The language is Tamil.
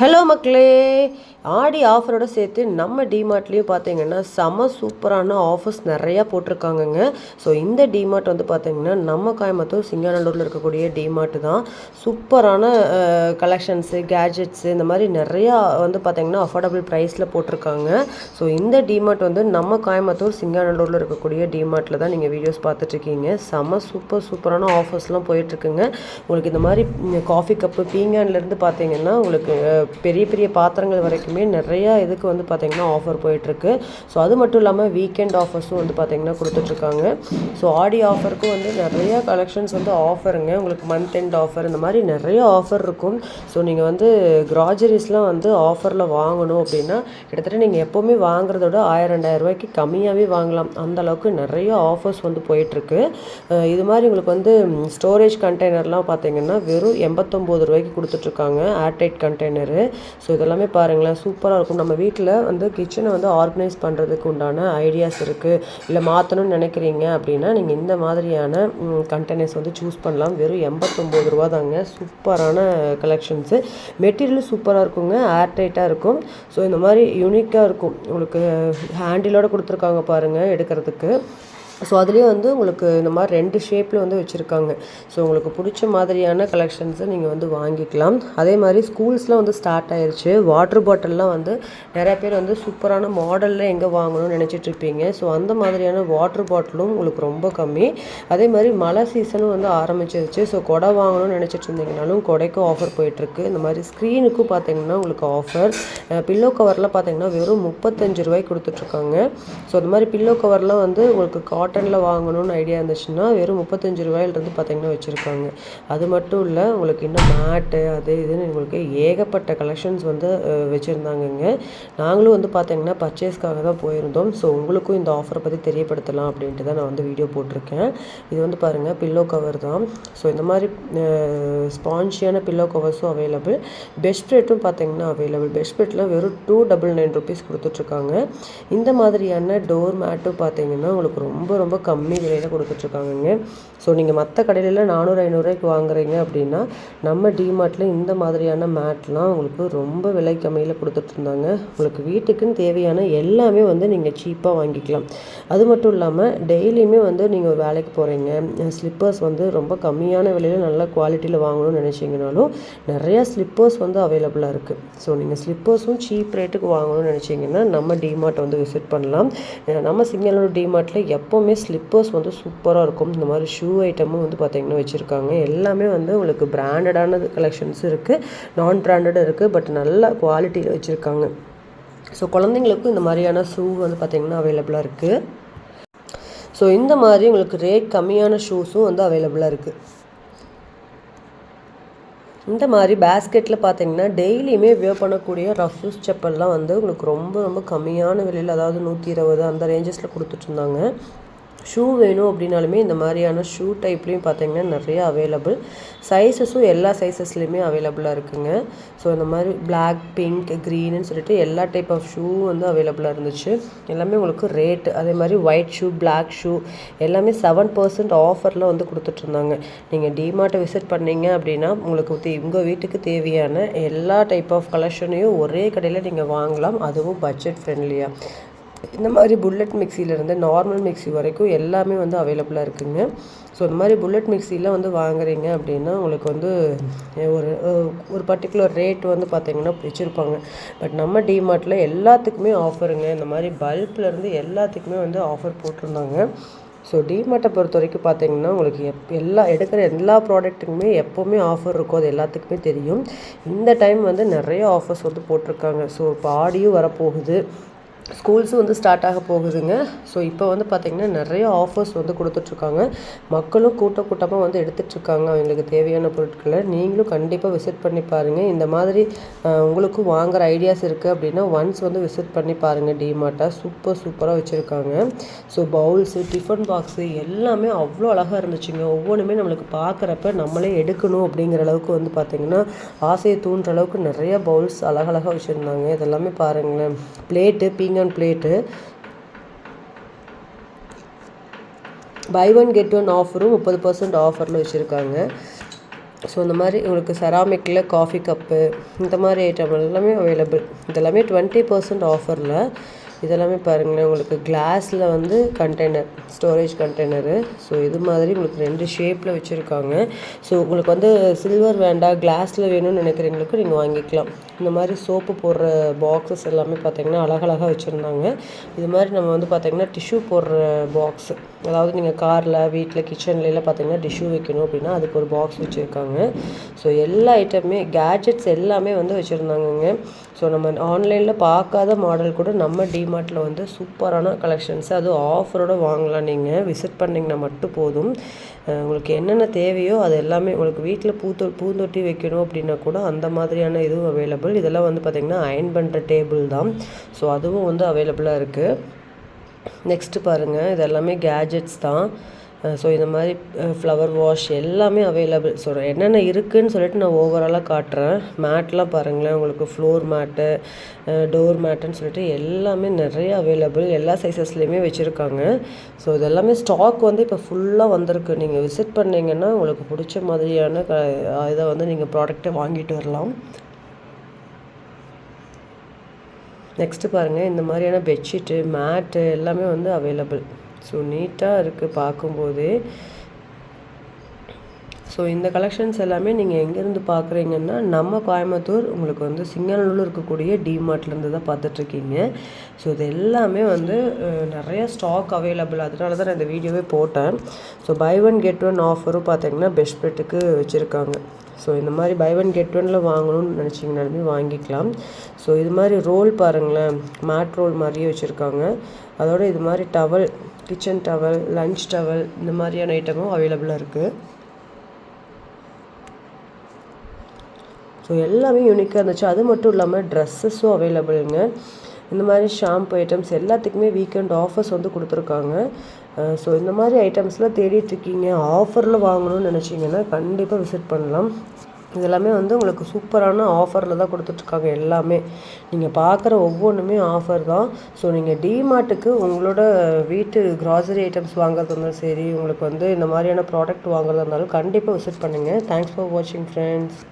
ஹலோ மக்களே. ஆடி ஆஃபரோட சேர்த்து நம்ம டிமார்ட்லேயும் பார்த்தீங்கன்னா செம சூப்பரான ஆஃபர்ஸ் நிறையா போட்டிருக்காங்கங்க. ஸோ இந்த டிமார்ட் வந்து பார்த்தீங்கன்னா நம்ம கோயம்புத்தூர் சிங்காநல்லூரில் இருக்கக்கூடிய டிமார்ட் தான். சூப்பரான கலெக்ஷன்ஸு கேஜெட்ஸு இந்த மாதிரி நிறையா வந்து பார்த்தீங்கன்னா அஃபோர்டபுள் ப்ரைஸில் போட்டிருக்காங்க. ஸோ இந்த டிமார்ட் வந்து நம்ம கோயம்புத்தூர் சிங்காநல்லூரில் இருக்கக்கூடிய டிமார்ட்டில் தான் நீங்கள் வீடியோஸ் பார்த்துட்ருக்கீங்க. செம சூப்பர் சூப்பரான ஆஃபர்ஸ்லாம் போயிட்டுருக்குங்க உங்களுக்கு இந்த மாதிரி காஃபி கப்பு பீங்கான்லேருந்து பார்த்தீங்கன்னா உங்களுக்கு பெரிய பெரிய பாத்திரங்கள் வரைக்குமே நிறையா இதுக்கு வந்து பார்த்திங்கன்னா ஆஃபர் போயிட்டுருக்கு. ஸோ அது மட்டும் இல்லாமல் வீக்கெண்ட் ஆஃபர்ஸும் வந்து பார்த்திங்கன்னா கொடுத்துட்ருக்காங்க. ஸோ ஆடி ஆஃபருக்கும் வந்து நிறையா கலெக்ஷன்ஸ் வந்து ஆஃபருங்க உங்களுக்கு மந்த் எண்ட் ஆஃபர் இந்த மாதிரி நிறைய ஆஃபர் இருக்கும். ஸோ நீங்கள் வந்து கிராஜரிஸ்லாம் வந்து ஆஃபரில் வாங்கணும் அப்படின்னா கிட்டத்தட்ட நீங்கள் எப்போவுமே வாங்குறதோட ஆயிரம் ரெண்டாயிரம் ரூபாய்க்கு கம்மியாகவே வாங்கலாம். அந்த அளவுக்கு நிறைய ஆஃபர்ஸ் வந்து போயிட்டுருக்கு. இது மாதிரி உங்களுக்கு வந்து ஸ்டோரேஜ் கண்டெய்னர்லாம் பார்த்தீங்கன்னா வெறும் எண்பத்தொம்போது ரூபாய்க்கு கொடுத்துட்ருக்காங்க. ஏர்டைட் கண்டெய்னரு ஸோ இதெல்லாமே பாருங்களேன் சூப்பராக இருக்கும். நம்ம வீட்டில் வந்து கிச்சனை வந்து ஆர்கனைஸ் பண்ணுறதுக்கு உண்டான ஐடியாஸ் இருக்குது இல்லை மாற்றணும்னு நினைக்கிறீங்க அப்படின்னா நீங்கள் இந்த மாதிரியான கண்டெய்னர்ஸ் வந்து சூஸ் பண்ணலாம். வெறும் எண்பத்தொம்போது ரூபா தாங்க. சூப்பரான கலெக்ஷன்ஸு மெட்டீரியலும் சூப்பராக இருக்குங்க. ஏர்டைட்டாக இருக்கும். ஸோ இந்த மாதிரி யூனிக்காக இருக்கும். உங்களுக்கு ஹேண்டிலோட கொடுத்துருக்காங்க பாருங்கள் எடுக்கிறதுக்கு. ஸோ அதுலேயும் வந்து உங்களுக்கு இந்த மாதிரி ரெண்டு ஷேப்பில் வந்து வச்சுருக்காங்க. ஸோ உங்களுக்கு பிடிச்ச மாதிரியான கலெக்ஷன்ஸை நீங்கள் வந்து வாங்கிக்கலாம். அதே மாதிரி ஸ்கூல்ஸ்லாம் வந்து ஸ்டார்ட் ஆயிடுச்சு வாட்டர் பாட்டில்லாம் வந்து நிறையா பேர் வந்து சூப்பரான மாடலில் எங்கே வாங்கணும்னு நினச்சிட்ருப்பீங்க ஸோ அந்த மாதிரியான வாட்டர் பாட்டிலும் உங்களுக்கு ரொம்ப கம்மி. அதே மாதிரி மழை சீசனும் வந்து ஆரம்பிச்சிருச்சு. ஸோ கொடை வாங்கணும்னு நினச்சிட்டு இருந்தீங்கனாலும் கொடைக்கும் ஆஃபர் போயிட்டுருக்கு. இந்த மாதிரி ஸ்க்ரீனுக்கும் பார்த்தீங்கன்னா உங்களுக்கு ஆஃபர் பில்லோ கவர்லாம் பார்த்தீங்கன்னா வெறும் முப்பத்தஞ்சு ரூபாய்க்கு கொடுத்துட்ருக்காங்க ஸோ இந்த மாதிரி பில்லோ கவர்லாம் வந்து உங்களுக்கு கா காட்டனில் வாங்கணும்னு ஐடியா இருந்துச்சுன்னா வெறும் முப்பத்தஞ்சு ரூபாயிலிருந்து பார்த்தீங்கன்னா வச்சுருக்காங்க. அது மட்டும் இல்லை உங்களுக்கு இன்னும் மேட்டு அது இதுன்னு உங்களுக்கு ஏகப்பட்ட கலெக்ஷன்ஸ் வந்து வச்சுருந்தாங்கங்க. நாங்களும் வந்து பார்த்தீங்கன்னா பர்ச்சேஸ்க்காக தான் போயிருந்தோம். ஸோ உங்களுக்கும் இந்த ஆஃபரை பற்றி தெரியப்படுத்தலாம் அப்படின்ட்டு தான் நான் வந்து வீடியோ போட்டிருக்கேன். இது வந்து பாருங்கள் பில்லோ கவர் தான். ஸோ இந்த மாதிரி ஸ்பான்ஷியான பில்லோ கவர்ஸும் அவைலபிள் பெஸ்ட் ரேட்டும் பார்த்தீங்கன்னா அவைலபிள் பெஸ்ட் ரேட்டில் வெறும் டூ டபுள் நைன் ருபீஸ் கொடுத்துட்ருக்காங்க. இந்த மாதிரியான டோர் மேட்டும் பார்த்தீங்கன்னா உங்களுக்கு ரொம்ப ரொம்ப கம்மி விலையில் கொடுத்துட்ருக்காங்கங்க. ஸோ நீங்கள் மற்ற கடையில் நானூறு ஐநூறுரூவாய்க்கு வாங்குறீங்க அப்படின்னா நம்ம டிமார்ட்டில் இந்த மாதிரியான மேட்லாம் உங்களுக்கு ரொம்ப விலை கம்மியில் கொடுத்துட்ருந்தாங்க. உங்களுக்கு வீட்டுக்குன்னு தேவையான எல்லாமே வந்து நீங்கள் சீப்பாக வாங்கிக்கலாம். அது மட்டும் இல்லாமல் டெய்லியுமே வந்து நீங்கள் ஒரு வேலைக்கு போகிறீங்க ஸ்லிப்பர்ஸ் வந்து ரொம்ப கம்மியான விலையில் நல்ல குவாலிட்டியில் வாங்கணும்னு நினச்சிங்கனாலும் நிறையா ஸ்லிப்பர்ஸ் வந்து அவைலபிளாக இருக்குது ஸோ நீங்கள் ஸ்லிப்பர்ஸும் சீப் ரேட்டுக்கு வாங்கணும்னு நினச்சிங்கன்னா நம்ம டிமார்ட் வந்து விசிட் பண்ணலாம். நம்ம சிங்கனூர் டிமார்ட்டில் எப்போவுமே எல்லாமே ஸ்லிப்பர்ஸ் வந்து சூப்பராக இருக்கும். இந்த மாதிரி ஷூ ஐட்டமும் வந்து பார்த்திங்கன்னா வச்சுருக்காங்க. எல்லாமே வந்து உங்களுக்கு பிராண்டடான கலெக்ஷன்ஸ் இருக்குது நான் பிராண்டட் இருக்குது பட் நல்ல குவாலிட்டியில் வச்சுருக்காங்க. ஸோ குழந்தைங்களுக்கும் இந்த மாதிரியான ஷூ வந்து பார்த்திங்கன்னா அவைலபிளாக இருக்குது ஸோ இந்த மாதிரி உங்களுக்கு ரேட் கம்மியான ஷூஸும் வந்து அவைலபிளாக இருக்குது இந்த மாதிரி பேஸ்கெட்டில் பார்த்தீங்கன்னா டெய்லியுமே வியர் பண்ணக்கூடிய ரஃப்யூஸ் செப்பல்லாம் வந்து உங்களுக்கு ரொம்ப ரொம்ப கம்மியான விலையில் அதாவது நூற்றி இருபது அந்த ரேஞ்சஸில் கொடுத்துட்ருந்தாங்க ஷூ வேணும் அப்படின்னாலுமே இந்த மாதிரியான ஷூ டைப்லேயும் பார்த்தீங்கன்னா நிறைய அவைலபிள் சைஸஸும் எல்லா சைஸஸ்லேயுமே அவைலபிளாக இருக்குங்க. ஸோ இந்த மாதிரி பிளாக் பிங்க் க்ரீன்னு சொல்லிட்டு எல்லா டைப் ஆஃப் ஷூ வந்து அவைலபிளாக இருந்துச்சு. எல்லாமே உங்களுக்கு ரேட்டு அதே மாதிரி ஒயிட் ஷூ பிளாக் ஷூ எல்லாமே செவன் பர்சன்ட் ஆஃபரில் வந்து கொடுத்துட்ருந்தாங்க நீங்கள் டிமார்ட்டை விசிட் பண்ணீங்க அப்படின்னா உங்களுக்கு உங்கள் வீட்டுக்கு தேவையான எல்லா டைப் ஆஃப் கலெக்ஷனையும் ஒரே கடையில் நீங்கள் வாங்கலாம். அதுவும் பட்ஜெட் ஃப்ரெண்ட்லியாக இந்த மாதிரி புல்லட் மிக்சியிலேருந்து நார்மல் மிக்ஸி வரைக்கும் எல்லாமே வந்து அவைலபிளாக இருக்குதுங்க ஸோ இந்த மாதிரி புல்லட் மிக்சியில் வந்து வாங்குறீங்க அப்படின்னா உங்களுக்கு வந்து ஒரு ஒரு பர்டிகுலர் ரேட் வந்து பார்த்திங்கன்னா வச்சுருப்பாங்க. பட் நம்ம டிமார்ட்டில் எல்லாத்துக்குமே ஆஃபருங்க இந்த மாதிரி பல்ப்லேருந்து எல்லாத்துக்குமே வந்து ஆஃபர் போட்டிருந்தாங்க. ஸோ டிமார்ட்டை பொறுத்த வரைக்கும் பார்த்தீங்கன்னா உங்களுக்கு எப் எல்லா எடுக்கிற எல்லா ப்ராடக்ட்டுக்குமே எப்போவுமே ஆஃபர் இருக்கும். அது எல்லாத்துக்குமே தெரியும். இந்த டைம் வந்து நிறைய ஆஃபர்ஸ் வந்து போட்டிருக்காங்க. ஸோ இப்போ ஆடியும் வரப்போகுது. ஸ்கூல்ஸும் வந்து ஸ்டார்ட் ஆக போகுதுங்க. ஸோ இப்போ வந்து பார்த்திங்கன்னா நிறைய ஆஃபர்ஸ் வந்து கொடுத்துட்ருக்காங்க. மக்களும் கூட்ட கூட்டமாக வந்து எடுத்துகிட்ருக்காங்க அவங்களுக்கு தேவையான பொருட்களை. நீங்களும் கண்டிப்பாக விசிட் பண்ணி பாருங்கள் இந்த மாதிரி உங்களுக்கும் வாங்குகிற ஐடியாஸ் இருக்குது அப்படின்னா ஒன்ஸ் வந்து விசிட் பண்ணி பாருங்கள் டிமார்ட்டாக சூப்பர் சூப்பராக வச்சுருக்காங்க. ஸோ பவுல்ஸு டிஃபன் பாக்ஸு எல்லாமே அவ்வளோ அழகாக இருந்துச்சுங்க. ஒவ்வொன்றுமே நம்மளுக்கு பார்க்குறப்ப நம்மளே எடுக்கணும் அப்படிங்கிற அளவுக்கு வந்து பார்த்திங்கன்னா ஆசையை தூண்டுற அளவுக்கு நிறைய பவுல்ஸ் அழகழகாக வச்சுருந்தாங்க. இதெல்லாமே பாருங்களேன். Plate and plate buy one get one ஆஃபரும் முப்பது பர்சன்ட் ஆஃபரில் வச்சுருக்காங்க. ஸோ இந்த மாதிரி உங்களுக்கு செராமிக்கில் காஃபி கப்பு இந்த மாதிரி ஐட்டம் எல்லாமே அவைலபிள் இதெல்லாமே டுவெண்ட்டி பர்சன்ட் ஆஃபரில் இதெல்லாமே பாருங்களேன் உங்களுக்கு கிளாஸில் வந்து கண்டெய்னர் ஸ்டோரேஜ் கண்டெய்னரு ஸோ இது மாதிரி உங்களுக்கு ரெண்டு ஷேப்பில் வச்சுருக்காங்க. ஸோ உங்களுக்கு வந்து சில்வர் வேண்டாம் கிளாஸில் வேணும்னு நினைக்கிறவங்களுக்கு நீங்கள் வாங்கிக்கலாம். இந்த மாதிரி சோப்பு போடுற பாக்ஸஸ் எல்லாமே பார்த்திங்கன்னா அழகழகாக வச்சுருந்தாங்க. இது மாதிரி நம்ம வந்து பார்த்திங்கன்னா டிஷ்யூ போடுற பாக்ஸு அதாவது நீங்கள் காரில் வீட்டில் கிச்சன்லாம் பார்த்தீங்கன்னா டிஷ்யூ வைக்கணும் அப்படின்னா அதுக்கு ஒரு பாக்ஸ் வச்சுருக்காங்க. ஸோ எல்லா ஐட்டமே கேட்ஜெட்ஸ் எல்லாமே வந்து வச்சுருந்தாங்கங்க. ஸோ நம்ம ஆன்லைனில் பார்க்காத மாடல் கூட நம்ம டிமார்ட்டில் வந்து சூப்பரான கலெக்ஷன்ஸ் அதுவும் ஆஃபரோடு வாங்கலாம். நீங்கள் விசிட் பண்ணிங்கன்னா மட்டும் போதும். உங்களுக்கு என்னென்ன தேவையோ அது எல்லாமே உங்களுக்கு வீட்டில் பூத்தொ பூந்தொட்டி வைக்கணும் அப்படின்னா கூட அந்த மாதிரியான இதுவும் அவைலபிள் இதெல்லாம் வந்து பார்த்திங்கன்னா அயன் பண்ணுற டேபிள் தான். ஸோ அதுவும் வந்து அவைலபிளாக இருக்குது நெக்ஸ்ட்டு பாருங்கள் இது எல்லாமே கேஜெட்ஸ் தான் ஸோ இந்த மாதிரி ஃப்ளவர் வாஷ் எல்லாமே அவைலபிள் ஸோ என்னென்ன இருக்குதுன்னு சொல்லிட்டு நான் ஓவராலாக காட்டுறேன். மேட்லாம் பாருங்களேன் உங்களுக்கு ஃப்ளோர் மேட்டு டோர் மேட்டுன்னு சொல்லிட்டு எல்லாமே நிறைய அவைலபிள் எல்லா சைஸஸ்லேயுமே வச்சுருக்காங்க. ஸோ இதெல்லாமே ஸ்டாக் வந்து இப்போ ஃபுல்லாக வந்திருக்கு. நீங்கள் விசிட் பண்ணிங்கன்னா உங்களுக்கு பிடிச்ச மாதிரியான க இதை வந்து நீங்கள் ப்ராடக்டை வாங்கிட்டு வரலாம். நெக்ஸ்ட்டு பாருங்கள் இந்த மாதிரியான பெட்ஷீட்டு மேட்டு எல்லாமே வந்து அவைலபிள் ஸோ நீட்டாக இருக்குது பார்க்கும்போதே. ஸோ இந்த கலெக்ஷன்ஸ் எல்லாமே நீங்கள் எங்கேருந்து பார்க்குறீங்கன்னா நம்ம கோயம்புத்தூர் உங்களுக்கு வந்து சிங்கநல்லூரில் இருக்கக்கூடிய டிமார்ட்லேருந்து தான் பார்த்துட்ருக்கீங்க. ஸோ இது எல்லாமே வந்து நிறைய ஸ்டாக் அவைலபிள் அதனால தான் நான் இந்த வீடியோவே போட்டேன். So buy one get one ஆஃபரும் பார்த்தீங்கன்னா பெஸ்ட் பெட்டுக்கு வச்சுருக்காங்க. ஸோ இந்த மாதிரி பை ஒன் கெட் ஒனில் வாங்கணும்னு நினச்சிங்கனாலுமே வாங்கிக்கலாம். ஸோ இது மாதிரி ரோல் பாருங்களேன். மேட் ரோல் மாதிரியே வச்சுருக்காங்க. அதோட இது மாதிரி towel kitchen towel lunch towel இந்த மாதிரியான ஐட்டமும் அவைலபிளாக இருக்குது ஸோ எல்லாமே யூனிக்காக இருந்துச்சு. அது மட்டும் இல்லாமல் ட்ரெஸ்ஸஸும் அவைலபிளுங்க இந்த மாதிரி ஷாம்பு ஐட்டம்ஸ் எல்லாத்துக்குமே வீக்கெண்ட் ஆஃபர்ஸ் வந்து கொடுத்துருக்காங்க. ஸோ இந்த மாதிரி ஐட்டம்ஸ்லாம் தேடிட்டுருக்கீங்க ஆஃபரில் வாங்கணும்னு நினச்சிங்கன்னா கண்டிப்பாக விசிட் பண்ணலாம். இதெல்லாமே வந்து உங்களுக்கு சூப்பரான ஆஃபரில் தான் கொடுத்துட்ருக்காங்க எல்லாமே. நீங்கள் பார்க்குற ஒவ்வொன்றுமே ஆஃபர் தான். ஸோ நீங்கள் டிமார்ட்டுக்கு உங்களோட வீட்டு க்ராசரி ஐட்டம்ஸ் வாங்குறது இருந்தாலும் சரி உங்களுக்கு வந்து இந்த மாதிரியான ப்ராடக்ட் வாங்குறதா இருந்தாலும் கண்டிப்பாக விசிட் பண்ணுங்கள் தேங்க்ஸ் ஃபார் வாட்சிங் ஃப்ரெண்ட்ஸ்